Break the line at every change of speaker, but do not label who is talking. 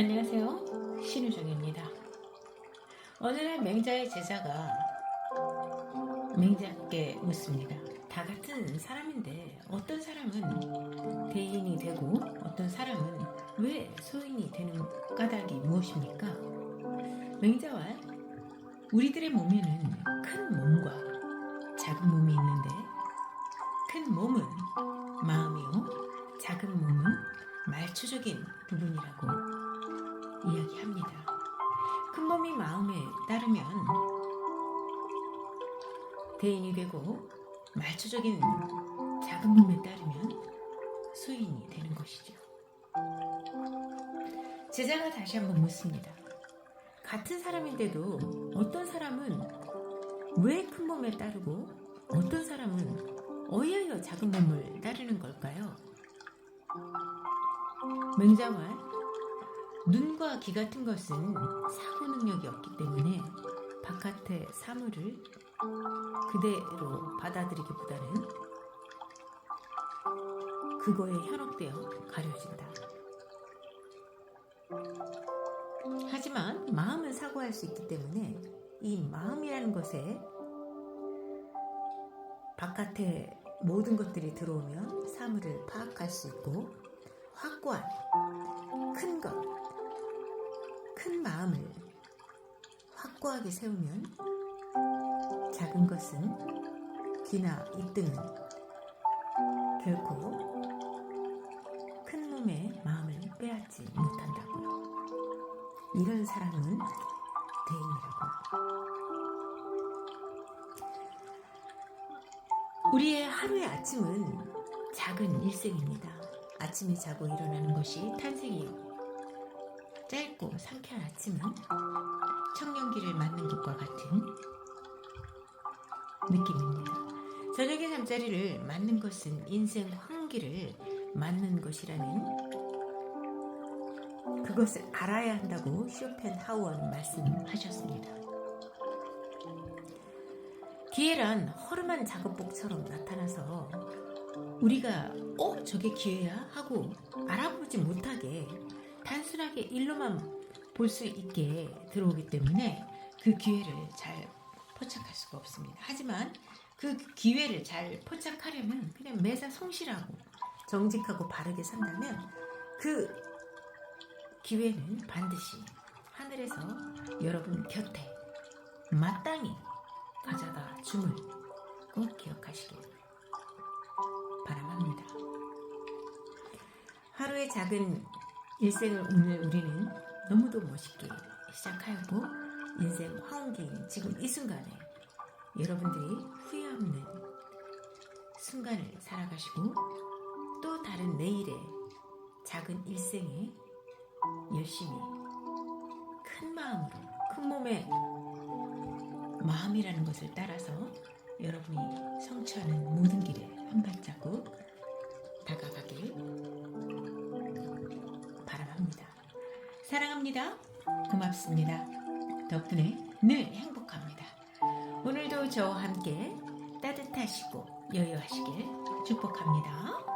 안녕하세요. 신우정입니다. 오늘날 맹자의 제자가 맹자께 묻습니다. 다 같은 사람인데 어떤 사람은 대인이 되고 어떤 사람은 왜 소인이 되는 까닭이 무엇입니까? 맹자와 우리들의 몸에는 큰 몸과 작은 몸이 있는데 큰 몸은 마음이요 작은 몸은 말초적인 부분이라고 이야기합니다. 큰 몸이 마음에 따르면 대인이 되고 말초적인 작은 몸에 따르면 수인이 되는 것이죠. 제자가 다시 한번 묻습니다. 같은 사람인데도 어떤 사람은 왜 큰 몸에 따르고 어떤 사람은 어이하여 작은 몸을 따르는 걸까요? 맹자말 눈과 귀 같은 것은 사고 능력이 없기 때문에 바깥의 사물을 그대로 받아들이기보다는 그거에 현혹되어 가려진다. 하지만 마음은 사고할 수 있기 때문에 이 마음이라는 것에 바깥에 모든 것들이 들어오면 사물을 파악할 수 있고 확고한 큰 것, 큰 마음을 확고하게 세우면 작은 것은 귀나 이등은 결코 큰 놈의 마음을 빼앗지 못한다고요. 이런 사람은 대인이라고. 우리의 하루의 아침은 작은 일생입니다. 아침에 자고 일어나는 것이 탄생이요. 짧고 상쾌한 아침은 청년기를 맞는 것과 같은 느낌입니다. 저녁의 잠자리를 맞는 것은 인생 황기를 맞는 것이라는 그것을 알아야 한다고 쇼펜하우어는 말씀하셨습니다. 기회란 허름한 작업복처럼 나타나서 우리가 어 저게 기회야 하고 알아보지 못하게 단순하게 일로만 볼 수 있게 들어오기 때문에 그 기회를 잘 포착할 수가 없습니다. 하지만 그 기회를 잘 포착하려면 그냥 매사 성실하고 정직하고 바르게 산다면 그 기회는 반드시 하늘에서 여러분 곁에 마땅히 가져다 줌을 꼭 기억하시길 바람합니다. 하루의 작은 일생을 오늘 우리는 너무도 멋있게 시작하였고 인생 화운기인 지금 이 순간에 여러분들이 후회 없는 순간을 살아가시고 또 다른 내일의 작은 일생에 열심히 큰 마음으로 큰 몸에 마음이라는 것을 따라서 여러분이 성취하는 모든 사랑합니다. 고맙습니다. 덕분에 늘 행복합니다. 오늘도 저와 함께 따뜻하시고 여유하시길 축복합니다.